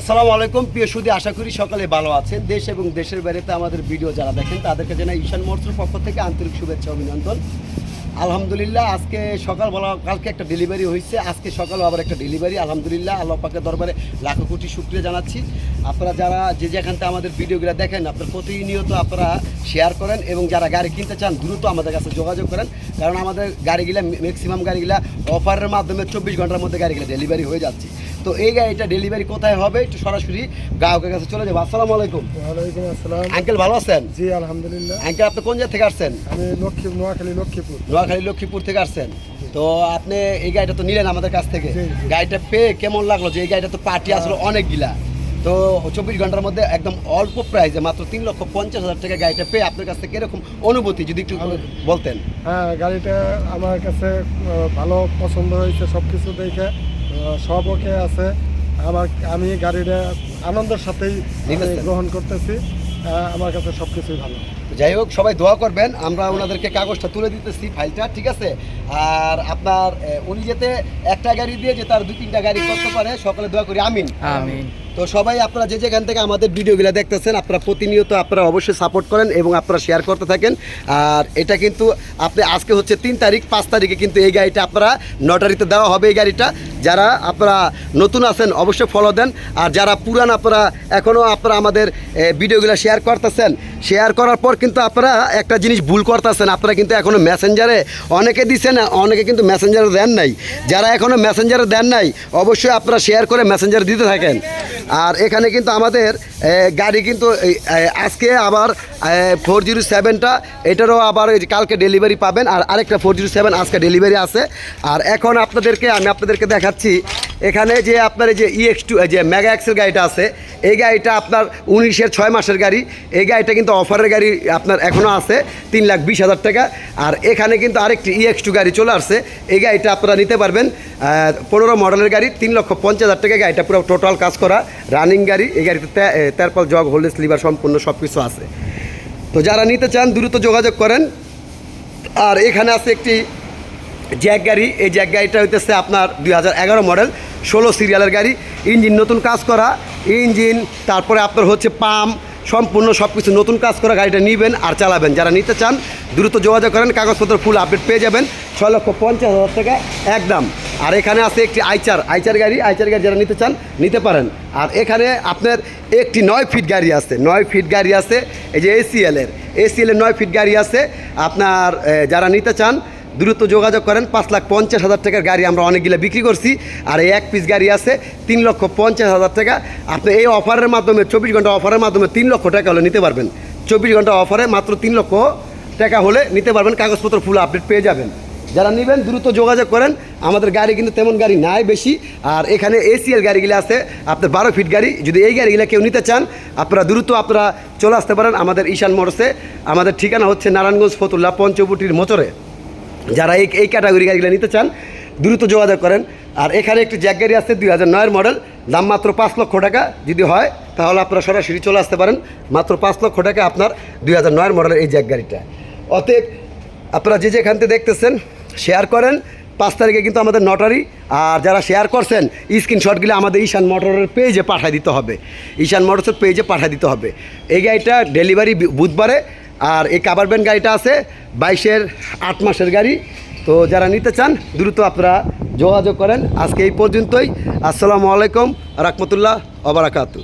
আসসালামু আলাইকুম। প্রিয় সুদী, আশা করি সকালে ভালো আছেন। দেশ এবং দেশের বাইরেতে আমাদের ভিডিও যারা দেখেন, তাদেরকে জানাই ঈশান মোটরসের পক্ষ থেকে আন্তরিক শুভেচ্ছা, অভিনন্দন। আলহামদুলিল্লাহ, আজকে সকালবেলা কালকে একটা ডেলিভারি হয়েছে। আজকে সকালে আবার একটা ডেলিভারি আলহামদুলিল্লাহ, আল্লাহ দরবারে লাখো কোটি শুক্রিয়া জানাচ্ছি। আপনারা যারা যে যেখান থেকে আমাদের ভিডিওগুলো দেখেন, আপনারা প্রতিনিয়ত আপনারা শেয়ার করেন এবং যারা গাড়ি কিনতে চান, দ্রুত আমাদের কাছে যোগাযোগ করেন। কারণ আমাদের গাড়িগুলা ম্যাক্সিমাম গাড়িগুলা অফারের মাধ্যমে চব্বিশ ঘণ্টার মধ্যে গাড়িগুলো ডেলিভারি হয়ে যাচ্ছে। তো এই গাড়িটা ডেলিভারি কোথায় হবে একটু সরাসরি গ্রাহকের কাছে চলে যাব। আসসালামু আলাইকুম। ওয়ালাইকুম আসসালাম। আঙ্কেল ভালো আছেন? জি আলহামদুলিল্লাহ। আঙ্কেল আপনি কোন জায়গা থেকে আসছেন? আমি লক্ষ্মী নোয়াখালী লক্ষ্মীপুর। নোয়াখালী লক্ষ্মীপুর থেকে আসছেন। তো আপনি এই গাড়িটা তো নিলেন আমাদের কাছ থেকে। গাড়িটা পেয়ে কেমন লাগল যে এই গাড়িটা তো পার্টি আসলো অনেকগুলা? তো চব্বিশ ঘণ্টার মধ্যে একদম অল্প প্রাইসে মাত্র তিন লক্ষ পঞ্চাশ হাজার টাকা গাড়িটা পেয়ে আপনার কাছ থেকে এরকম অনুভূতি যদি একটু বলতেন। হ্যাঁ গাড়িটা আমার কাছে ভালো পছন্দ হয়েছে সব কিছু দেখে। সব ওকে আছে। আমার আমি গাড়িটা আনন্দের সাথেই গ্রহণ করতেছি। আমার কাছে সব কিছুই ভালো। যাই হোক সবাই দোয়া করবেন। আমরা ওনাদেরকে কাগজটা তুলে দিতেছি ফাইলটা ঠিক আছে? আর আপনার উনি যেতে একটা গাড়ি দিয়ে যে তার দুই তিনটা গাড়ি করতে পারে সকলে দোয়া করি। আমিন। আমিন। তো সবাই আপনারা যে যেখান থেকে আমাদের ভিডিওগুলো দেখতেছেন আপনারা প্রতিনিয়ত আপনারা অবশ্যই সাপোর্ট করেন এবং আপনারা শেয়ার করতে থাকেন। আর এটা কিন্তু আপনি আজকে হচ্ছে তিন তারিখ পাঁচ তারিখে কিন্তু এই গাড়িটা আপনারা নটারিতে দেওয়া হবে এই গাড়িটা। যারা আপনারা নতুন আছেন অবশ্যই ফলো দেন। আর যারা পুরান আপনারা এখনও আপনারা আমাদের ভিডিওগুলো শেয়ার করতেছেন শেয়ার করার পর কিন্তু আপনারা একটা জিনিস ভুল করতেছেন। আপনারা কিন্তু এখনও মেসেঞ্জারে অনেকে দিচ্ছেন অনেকে কিন্তু মেসেঞ্জারে দেন নাই। যারা এখনও মেসেঞ্জারে দেন নাই, অবশ্যই আপনারা শেয়ার করে মেসেঞ্জারে দিতে থাকেন। আর এখানে কিন্তু আমাদের গাড়ি কিন্তু আজকে আবার ফোর জিরো সেভেনটা এটারও আবার কালকে ডেলিভারি পাবেন। আর আরেকটা ফোর জিরো সেভেন আজকে ডেলিভারি আছে। আর এখন আপনাদেরকে, আমি আপনাদেরকে দেখাচ্ছি এখানে যে আপনার এই যে ইএক্স টু যে মেগা এক্সেল গাড়িটা আছে, এই গাড়িটা আপনার উনিশের ছয় মাসের গাড়ি। এই গাড়িটা কিন্তু অফারের গাড়ি আপনার এখনও আছে, তিন লাখ বিশ হাজার টাকা। আর এখানে কিন্তু আরেকটি ইএক্স টু গাড়ি চলে আসছে, এই গাড়িটা আপনারা নিতে পারবেন। পনেরো মডেলের গাড়ি, তিন লক্ষ পঞ্চাশ হাজার টাকা গাড়িটা পুরো টোটাল কাজ করা রানিং গাড়ি, এই গাড়িতে তেরপল জগ হোল্ডেস লিভার সম্পূর্ণ সব কিছু আছে। তো যারা নিতে চান, দ্রুত যোগাযোগ করেন। আর এখানে আছে একটি জ্যাক গাড়ি, এই জ্যাক গাড়িটা হইতেছে আপনার দুই হাজার এগারো মডেল। ষোলো সিরিয়ালের গাড়ি, ইঞ্জিন নতুন কাজ করা, ইঞ্জিন, তারপরে আপনার হচ্ছে পাম্প, সম্পূর্ণ সব কিছু নতুন কাজ করা গাড়িটা নেবেন আর চালাবেন। যারা নিতে চান, দ্রুত যোগাযোগ করেন, কাগজপত্র ফুল আপডেট পেয়ে যাবেন, ছয় লক্ষ পঞ্চাশ হাজার টাকা একদম। আর এখানে আছে একটি আইচার আইচার গাড়ি আইচার গাড়ি যারা নিতে চান, নিতে পারেন। আর এখানে আপনার একটি নয় ফিট গাড়ি আছে, নয় ফিট গাড়ি আছে, এই যে এসিএলের এসিএলের নয় ফিট গাড়ি আছে। আপনার যারা নিতে চান দ্রুত যোগাযোগ করেন। পাঁচ লাখ পঞ্চাশ হাজার টাকার গাড়ি আমরা অনেকগুলো বিক্রি করছি। আর এই এক পিস গাড়ি আছে, তিন লক্ষ পঞ্চাশ হাজার টাকা। আপনি এই অফারের মাধ্যমে, চব্বিশ ঘণ্টা অফারের মাধ্যমে তিন লক্ষ টাকা হলে নিতে পারবেন। চব্বিশ ঘণ্টা অফারে মাত্র তিন লক্ষ টাকা হলে নিতে পারবেন। কাগজপত্র ফুল আপডেট পেয়ে যাবেন। যারা নেবেন, দ্রুত যোগাযোগ করেন। আমাদের গাড়ি কিন্তু তেমন গাড়ি নাই বেশি। আর এখানে এসিএল গাড়িগুলো আছে, আপনার বারো ফিট গাড়ি। যদি এই গাড়িগুলো কেউ নিতে চান, আপনারা দ্রুত আপনারা চলে আসতে পারেন আমাদের ঈশান মোটরসে। আমাদের ঠিকানা হচ্ছে নারায়ণগঞ্জ ফতুল্লা পঞ্চবটির মোচরে। যারা এই এই ক্যাটাগরি গাড়িগুলো নিতে চান, দ্রুত যোগাযোগ করেন। আর এখানে একটি জ্যাক গাড়ি আছে, দুই হাজার নয়ের মডেল দাম মাত্র পাঁচ লক্ষ টাকা। যদি হয়, তাহলে আপনারা সরাসরি চলে আসতে পারেন। মাত্র পাঁচ লক্ষ টাকা আপনার দুই হাজার নয়ের মডেলের এই জ্যাক গাড়িটা। অতএব, আপনারা যে যেখান থেকে দেখতেছেন শেয়ার করেন। পাঁচ তারিখে কিন্তু আমাদের নটারি আর যারা শেয়ার করছেন স্ক্রিনশটগুলো আমাদের ঈশান মোটরের পেজে পাঠিয়ে দিতে হবে। ঈশান মোটরসের পেজে পাঠিয়ে দিতে হবে। এই গাড়িটা ডেলিভারি বুধবারে আর এই কাবার ব্যান্ড গাড়িটা আছে, বাইশের আট মাসের গাড়ি। তো যারা নিতে চান, দ্রুত আপনারা যোগাযোগ করেন। আজকে এই পর্যন্তই। আসসালামু আলাইকুম, রহমতুল্লাহ অবরাকাতু